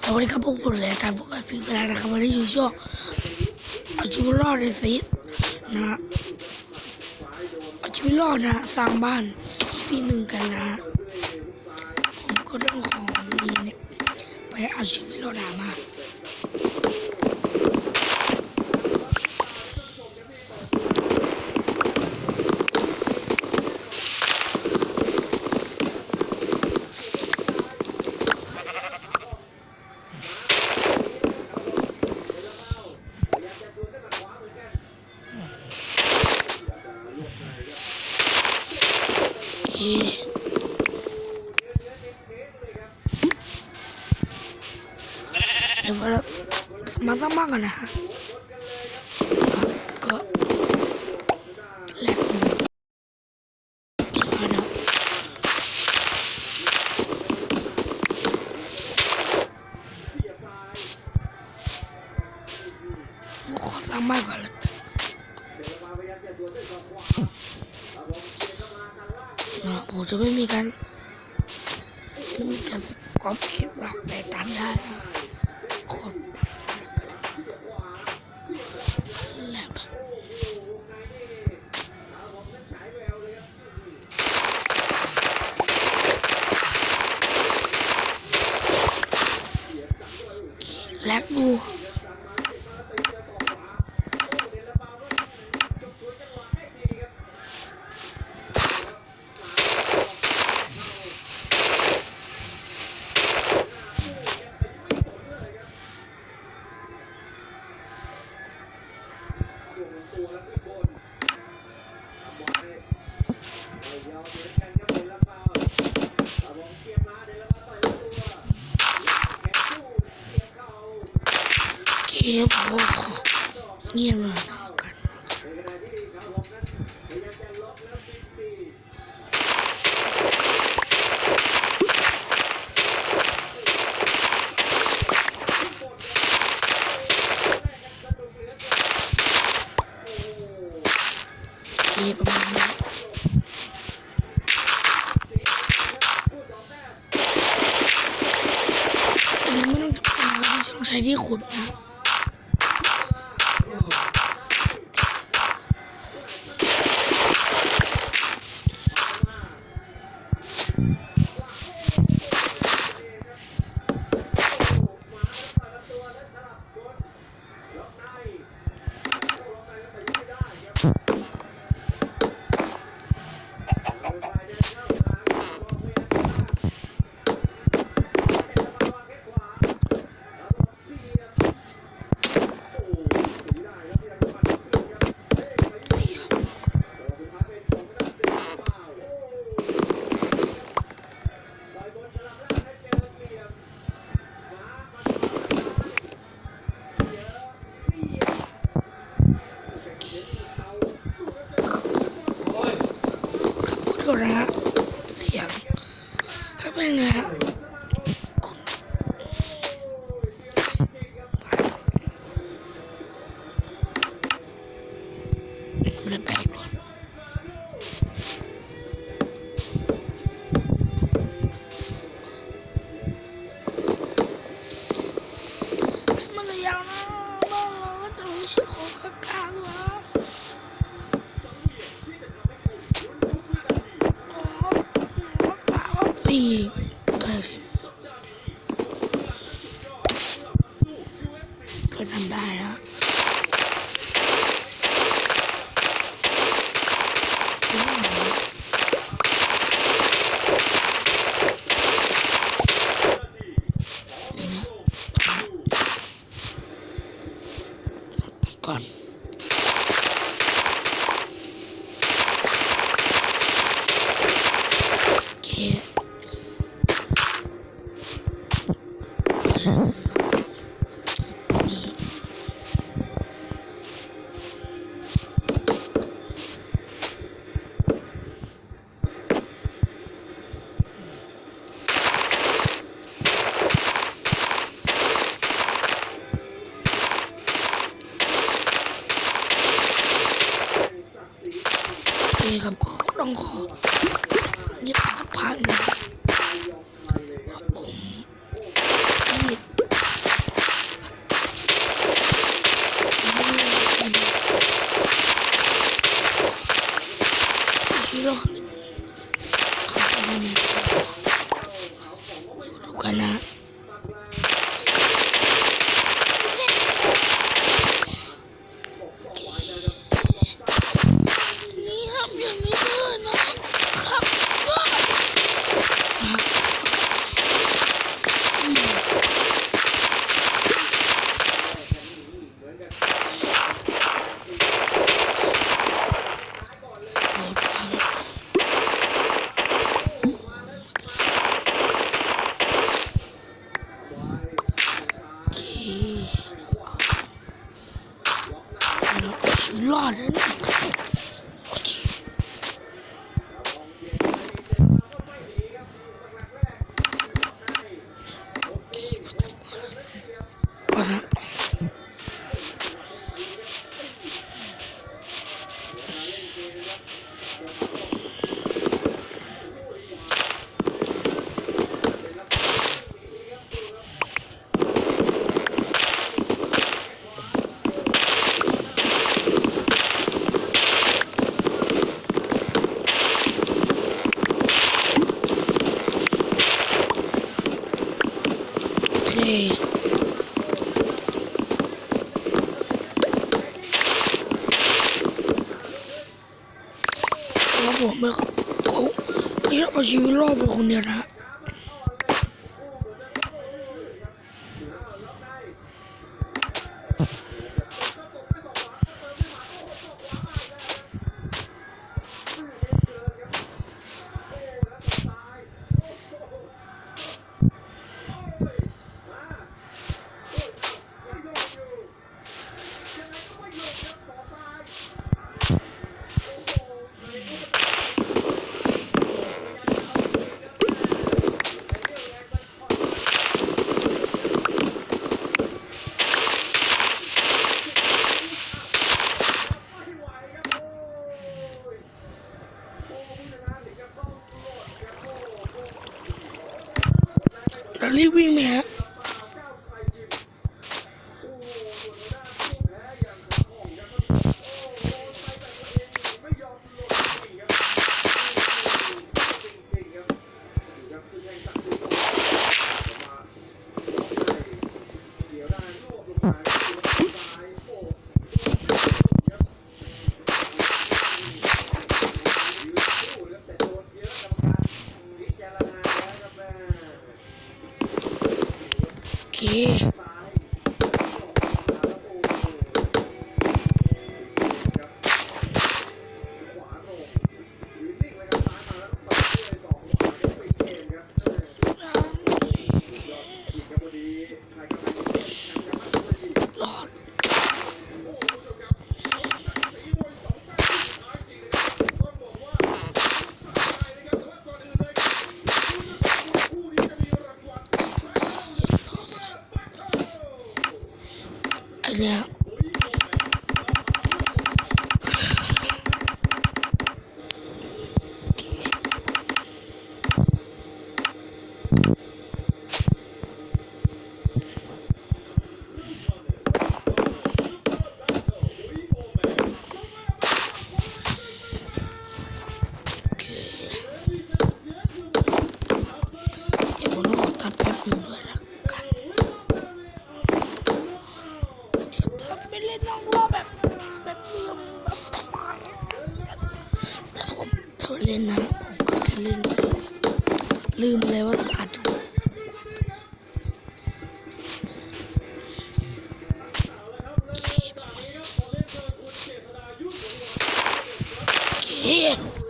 สวัสดีครับพวกผมเลยการโฟกัสฟิล์มกันแล้วนะครับวันนี้อยู่ช่วงเอาชีวิตรอดในซีดนะฮะเอาชีวิตรอดนะสร้างบ้านปีหนึ่งกันนะผมก็ต้องของดีเนี่ยไปเอาชีวิตรอดหามา เดี๋ยวเรามาสร้างบ้านกันนะฮะก็แลกหมดเดี๋ยวก่อนนะผมขอสร้างบ้านก่อนเลย นะผมจะไม่มีการไม่มีการสกอปคลิปหรอกแต่ตันได้น ครับขอโทษนะฮะเสียงครับเป็นไงฮะคุณไม่ได้แปลกหรอกมันระยะนะบ้างเราก็จะไม่ใช่ของกลางๆแล้ว สี่ เผมไม่ครับเขาไม่ชอบเอาชีวิตรอดไปคนเดียวนะ Yeah.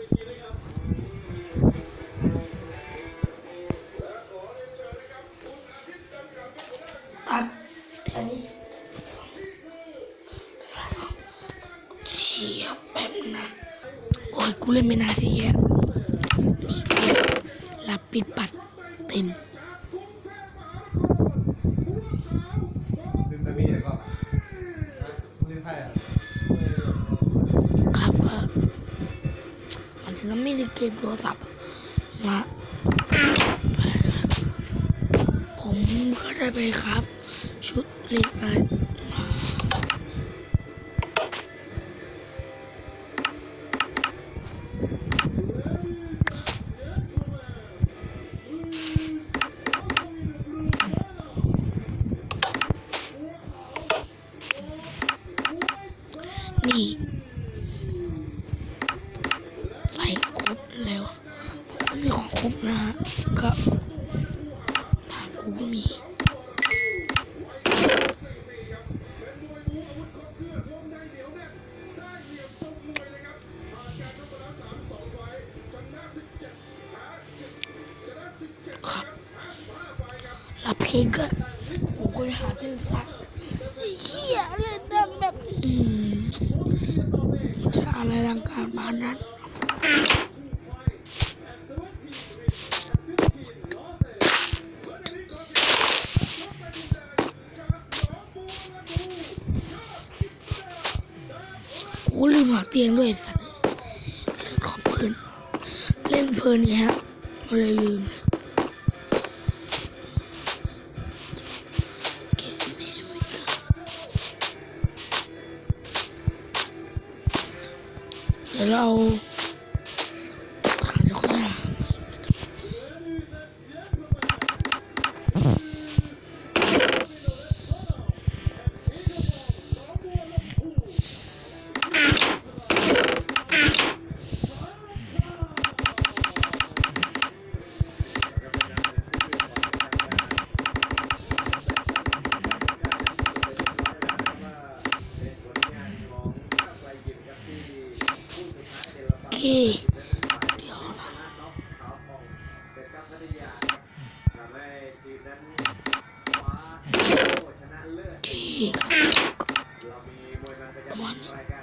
ถึงแล้วไม่เล่นเกมโทรศัพท์ละผมก็ได้ไปครับ ชุดเล่นอะไร มีของครบนะฮะก็ฐานกูก็มี กูลืมหาเตียงด้วยสัตว์เล่นของเพลินเล่นเพลินไงฮะก็เลยลืมเดี๋ยวเราท ป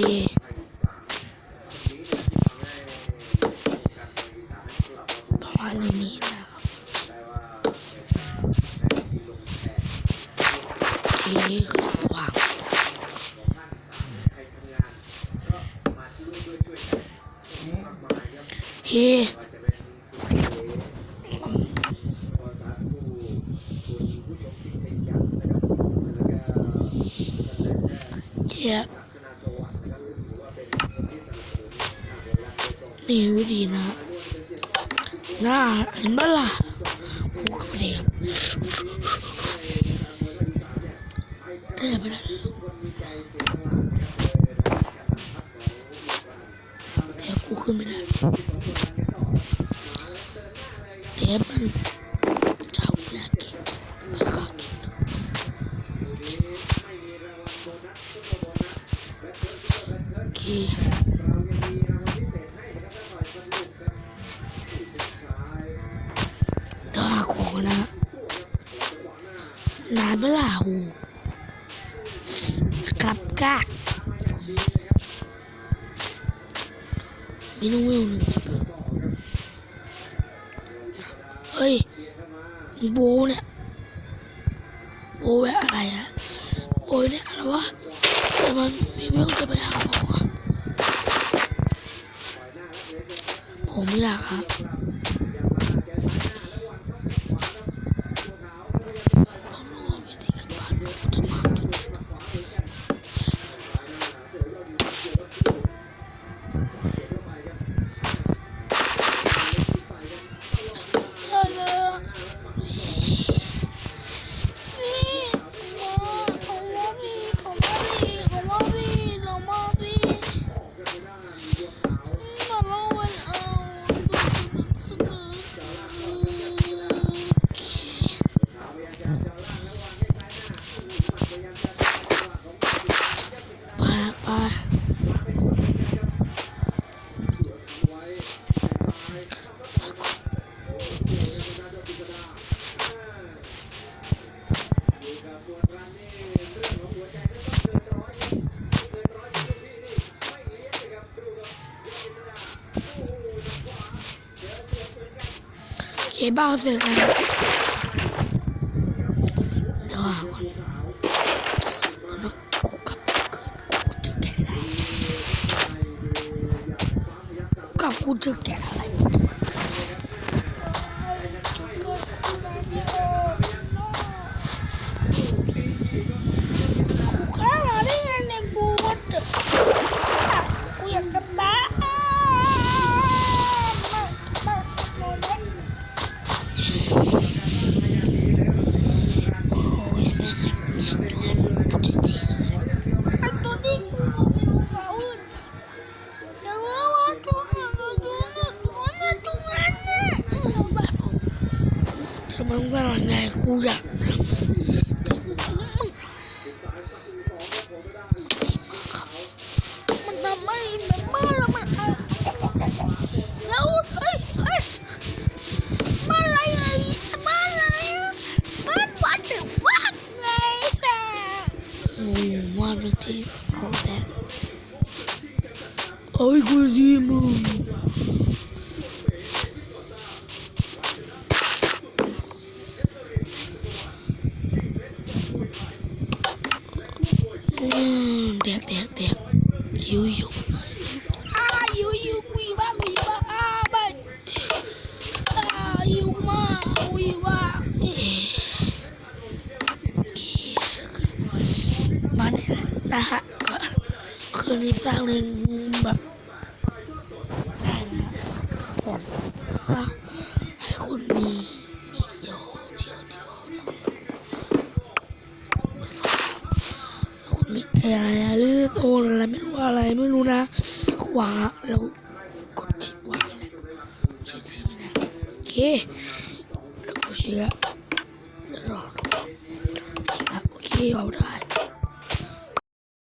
โอเคประมาณนี้นะครับโอเคคือสว่างโอเคเจ็ด นี่วิธีนะหน้า มีน้องวิวหนึ่งเฮ้ยโบเนี่ยโบแบบอะไรอะโบเนี่ยอะไรวะแต่มันมีเรื่องจะไปหาของอะผมไม่อยากครับ เคเบ้ กูอยากทำที่มึงมันทำให้แบบบ้านเรามันเอาแล้วเฮ้ยเฮ้ยบ้านอะไรไงบ้านอะไรอะบ้าน what the fuck ไงแม่งงมากทุกทีของแต่เอ้ยกูดีมึง อืมเด็กเด็กเด็กอยู่อยู่อ่าอยู่อยู่กุยบ้ากุยบ้าอ่าบ้าอ่าอยู่มากุยบ้าเอ๊ะมาเนะฮะก็คือนี้สร้างเรื่องแบบได้นะผมว่าให้คุณมีเดียวเดียวเดียวคุณมีอะไรอะหรือโอนอะไรไม่รู้อะไรไม่รู้นะขวาแล้ว